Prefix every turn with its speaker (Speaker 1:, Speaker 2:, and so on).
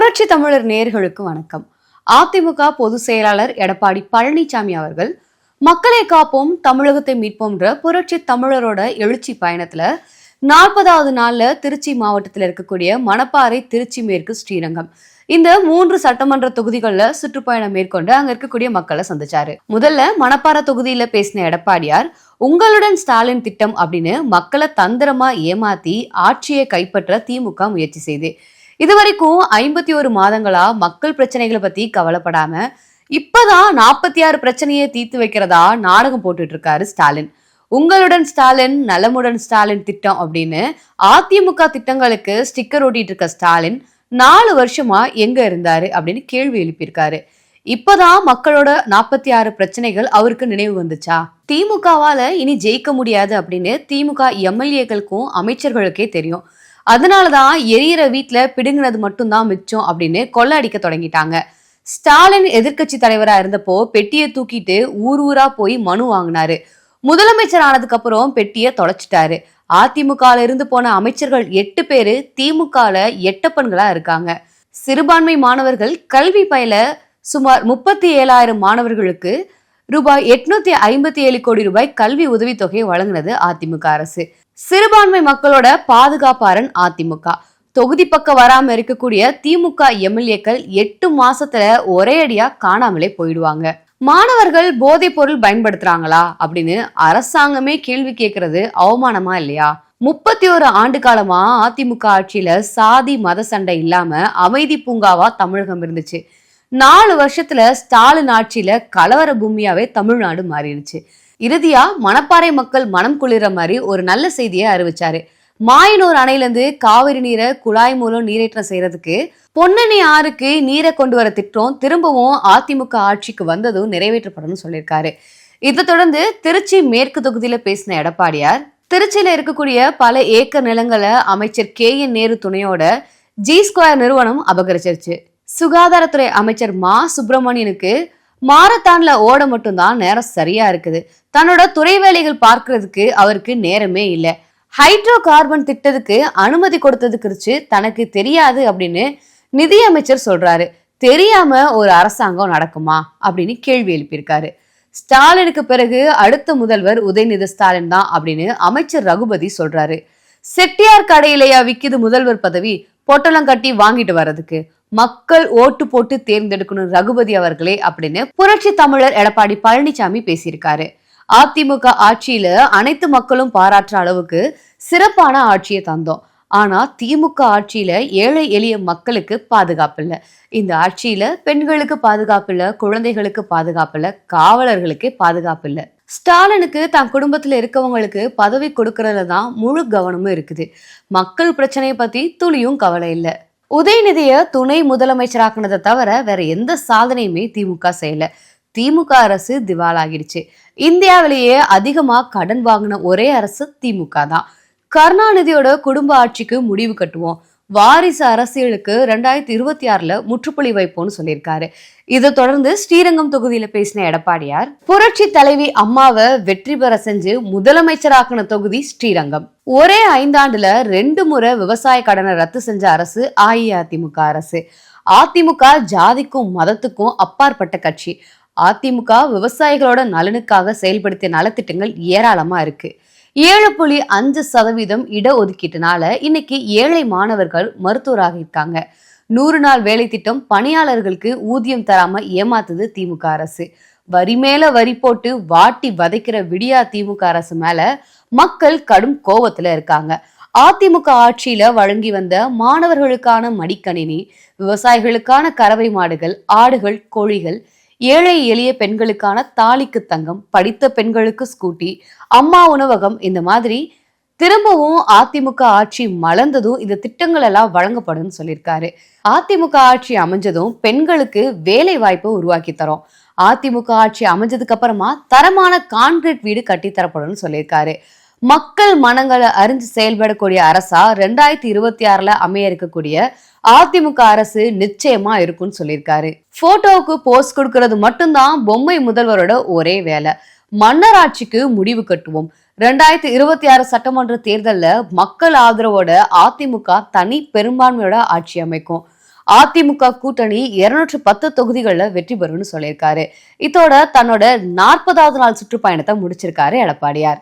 Speaker 1: புரட்சி தமிழர் நேர்களுக்கு வணக்கம். அதிமுக பொதுச் செயலாளர் எடப்பாடி பழனிசாமி அவர்கள் மக்களை காப்போம் தமிழகத்தை மீட்போம்ன்ற புரட்சி தமிழரோட எழுச்சி பயணத்துல நாற்பதாவது நாள்ல திருச்சி மாவட்டத்தில் இருக்கக்கூடிய மணப்பாறை திருச்சி மேற்கு ஸ்ரீரங்கம். இந்த மூன்று சட்டமன்ற தொகுதிகளில் சுற்றுப்பயணம் மேற்கொண்டு அங்க இருக்கக்கூடிய மக்களை சந்திச்சாரு. முதல்ல மணப்பாறை தொகுதியில பேசின எடப்பாடியார் உங்களுடன் ஸ்டாலின் திட்டம் அப்படின்னு மக்களை தந்திரமா ஏமாத்தி ஆட்சியை கைப்பற்ற திமுக முயற்சி செய்து. இதுவரைக்கும் ஐம்பத்தி ஒரு மாதங்களா மக்கள் பிரச்சனைகளை பத்தி கவலைப்படாம இப்பதான் நாற்பத்தி ஆறு பிரச்சனையை தீர்த்து வைக்கிறதா நாடகம் போட்டுட்டு இருக்காரு ஸ்டாலின். உங்களுடன் ஸ்டாலின் நலமுடன் ஸ்டாலின் திட்டம் அப்படின்னு அதிமுக திட்டங்களுக்கு ஸ்டிக்கர் ஓட்டிட்டு இருக்க ஸ்டாலின் நாலு வருஷமா எங்க இருந்தாரு அப்படின்னு கேள்வி எழுப்பியிருக்காரு. இப்பதான் மக்களோட நாற்பத்தி ஆறு பிரச்சனைகள் அவருக்கு நினைவு வந்துச்சா? திமுகவால இனி ஜெயிக்க முடியாது அப்படின்னு திமுக எம்எல்ஏக்களுக்கும் அமைச்சர்களுக்கே தெரியும். அதனாலதான் எரியிற வீட்டுல பிடுங்கினது மட்டும்தான் மிச்சம் அப்படின்னு கொள்ள அடிக்க தொடங்கிட்டாங்க. ஸ்டாலின் எதிர்க்கட்சி தலைவரா இருந்தப்போ பெட்டியை தூக்கிட்டு ஊர் ஊரா போய் மனு வாங்கினாரு. முதலமைச்சர் ஆனதுக்கு அப்புறம் பெட்டியை தொலைச்சிட்டாரு. அதிமுகல இருந்து போன அமைச்சர்கள் எட்டு பேரு திமுகல எட்டப்பன்களா இருக்காங்க. சிறுபான்மை மாணவர்கள் கல்வி பயில சுமார் முப்பத்தி ஏழாயிரம் மாணவர்களுக்கு ரூபாய் எட்நூத்தி ஐம்பத்தி ஏழு கோடி ரூபாய் கல்வி உதவித்தொகை வழங்கினது அதிமுக அரசு. சிறுபான்மை மக்களோட பாதுகாப்பாரன் அதிமுக. தொகுதி பக்கம் வராம இருக்கக்கூடிய திமுக எம்எல்ஏக்கள் எட்டு மாசத்துல ஒரே அடியா காணாமலே போயிடுவாங்க. மாணவர்கள் போதைப் பொருள் பயன்படுத்துறாங்களா அப்படின்னு அரசாங்கமே கேள்வி கேட்கறது அவமானமா இல்லையா? முப்பத்தி ஒரு ஆண்டு காலமா அதிமுக ஆட்சியில சாதி மத சண்டை இல்லாம அமைதி பூங்காவா தமிழகம் இருந்துச்சு. நாலு வருஷத்துல ஸ்டாலின் ஆட்சியில கலவர பூமியாவே தமிழ்நாடு மாறிடுச்சு. இறுதியா மணப்பாறை மக்கள் மனம் குளிர மாதிரி ஒரு நல்ல செய்தியை அறிவிச்சாரு. மாயனூர் அணையிலிருந்து காவிரி நீரை குழாய் மூலம் நீரேற்றம் செய்யறதுக்கு பொன்னணி ஆறுக்கு நீரை கொண்டு வர திட்டம் திரும்பவும் அதிமுக ஆட்சிக்கு வந்ததும் நிறைவேற்றப்படும் சொல்லியிருக்காரு. இதை தொடர்ந்து திருச்சி மேற்கு தொகுதியில பேசின எடப்பாடியார் திருச்சியில இருக்கக்கூடிய பல ஏக்கர் நிலங்களை அமைச்சர் கே என் நேரு துணையோட ஜி ஸ்கொயர் நிறுவனம் அபகரிச்சிருச்சு. சுகாதாரத்துறை அமைச்சர் மா சுப்பிரமணியனுக்கு மாரத்தான்ல ஓட மட்டும்தான் நேரம் சரியா இருக்குது. தன்னோட துறை வேலைகள் பார்க்கறதுக்கு அவருக்கு நேரமே இல்லை. ஹைட்ரோ கார்பன் திட்டத்துக்கு அனுமதி கொடுத்தது குறித்து தனக்கு தெரியாது அப்படின்னு நிதியமைச்சர் சொல்றாரு. தெரியாம ஒரு அரசாங்கம் நடக்குமா? அப்படின்னு கேள்வி எழுப்பியிருக்காரு. ஸ்டாலினுக்கு பிறகு அடுத்த முதல்வர் உதயநிதி ஸ்டாலின் தான் அப்படின்னு அமைச்சர் ரகுபதி சொல்றாரு. செட்டியார் கடையிலையா விக்குது முதல்வர் பதவி? பொட்டலம் கட்டி வாங்கிட்டு வர்றதுக்கு. மக்கள் ஓட்டு போட்டு தேர்ந்தெடுக்கணும் ரகுபதி அவர்களே அப்படின்னு புரட்சி தமிழர் எடப்பாடி பழனிசாமி பேசியிருக்காரு. அதிமுக ஆட்சியில அனைத்து மக்களும் பாராட்டுற அளவுக்கு சிறப்பான ஆட்சியை தந்தோம். ஆனா திமுக ஆட்சியில ஏழை எளிய மக்களுக்கு பாதுகாப்பு இல்லை. இந்த ஆட்சியில பெண்களுக்கு பாதுகாப்பு இல்லை குழந்தைகளுக்கு பாதுகாப்பு இல்லை காவலர்களுக்கே பாதுகாப்பு இல்லை. ஸ்டாலினுக்கு தன் குடும்பத்தில் இருக்கவங்களுக்கு பதவி கொடுக்கறதுல தான் முழு கவனமும் இருக்குது. மக்கள் பிரச்சனையை பத்தி துளியும் கவலை இல்லை. உதயநிதிய துணை முதலமைச்சராக்குனதை தவிர வேற எந்த சாதனையுமே திமுக செய்யல. திமுக அரசு திவாலாகிடுச்சு. இந்தியாவிலேயே அதிகமா கடன் வாங்கின ஒரே அரசு திமுக தான். கருணாநிதியோட குடும்ப ஆட்சிக்கு முடிவு கட்டுவோம். வாரிசு அரசியலுக்கு ரெண்டாயிரத்தி இருபத்தி ஆறுல முற்றுப்புள்ளி வைப்போம்னு சொல்லியிருக்காரு. இதை தொடர்ந்து ஸ்ரீரங்கம் தொகுதியில பேசின எடப்பாடியார் புரட்சி தலைவி அம்மாவை வெற்றி பெற செஞ்சு முதலமைச்சராக்கின தொகுதி ஸ்ரீரங்கம். ஒரே ஐந்தாண்டுல ரெண்டு முறை விவசாய கடனை ரத்து செஞ்ச அரசு அஇஅதிமுக அரசு. அதிமுக ஜாதிக்கும் மதத்துக்கும் அப்பாற்பட்ட கட்சி. அதிமுக விவசாயிகளோட நலனுக்காக செயல்படுத்திய நலத்திட்டங்கள் ஏராளமா இருக்கு. ஏழு புள்ளி அஞ்சு சதவீதம் இடஒதுக்கீட்டுனால இன்னைக்கு ஏழை மாணவர்கள் மருத்துவராக இருக்காங்க. நூறு நாள் வேலை திட்டம் பணியாளர்களுக்கு ஊதியம் தராம ஏமாத்துது திமுக அரசு. வரி மேல வரி போட்டு வாட்டி வதைக்கிற விடியா திமுக அரசு மேல மக்கள் கடும் கோபத்துல இருக்காங்க. அதிமுக ஆட்சியில வழங்கி வந்த மாணவர்களுக்கான மடிக்கணினி விவசாயிகளுக்கான கறவை மாடுகள் ஆடுகள் கோழிகள் ஏழை எளிய பெண்களுக்கான தாலிக்கு தங்கம் படித்த பெண்களுக்கு ஸ்கூட்டி அம்மா உணவகம் இந்த மாதிரி திரும்பவும் அதிமுக ஆட்சி மலர்ந்ததும் இந்த திட்டங்கள் எல்லாம் வழங்கப்படும் சொல்லியிருக்காரு. அதிமுக ஆட்சி அமைஞ்சதும் பெண்களுக்கு வேலை வாய்ப்பை உருவாக்கி தரோம். அதிமுக ஆட்சி அமைஞ்சதுக்கு அப்புறமா தரமான கான்கிரீட் வீடு கட்டித்தரப்படும் சொல்லியிருக்காரு. மக்கள் மனங்களை அறிஞ்சு செயல்படக்கூடிய அரசா ரெண்டாயிரத்தி இருபத்தி ஆறுல அமைய இருக்கக்கூடிய அதிமுக அரசு நிச்சயமா இருக்கும்னு சொல்லியிருக்காரு. போட்டோவுக்கு போஸ்ட் கொடுக்கறது மட்டும்தான் பொம்மை முதல்வரோட ஒரே வேலை. மன்னராட்சிக்கு முடிவு கட்டுவோம். ரெண்டாயிரத்தி இருபத்தி ஆறு சட்டமன்ற தேர்தலில் மக்கள் ஆதரவோட அதிமுக தனி பெரும்பான்மையோட ஆட்சி அமைக்கும். அதிமுக கூட்டணி இருநூற்று பத்து தொகுதிகளில் வெற்றி பெறும்னு சொல்லியிருக்காரு. இதோட தன்னோட நாற்பதாவது நாள் சுற்றுப்பயணத்தை முடிச்சிருக்காரு எடப்பாடியார்.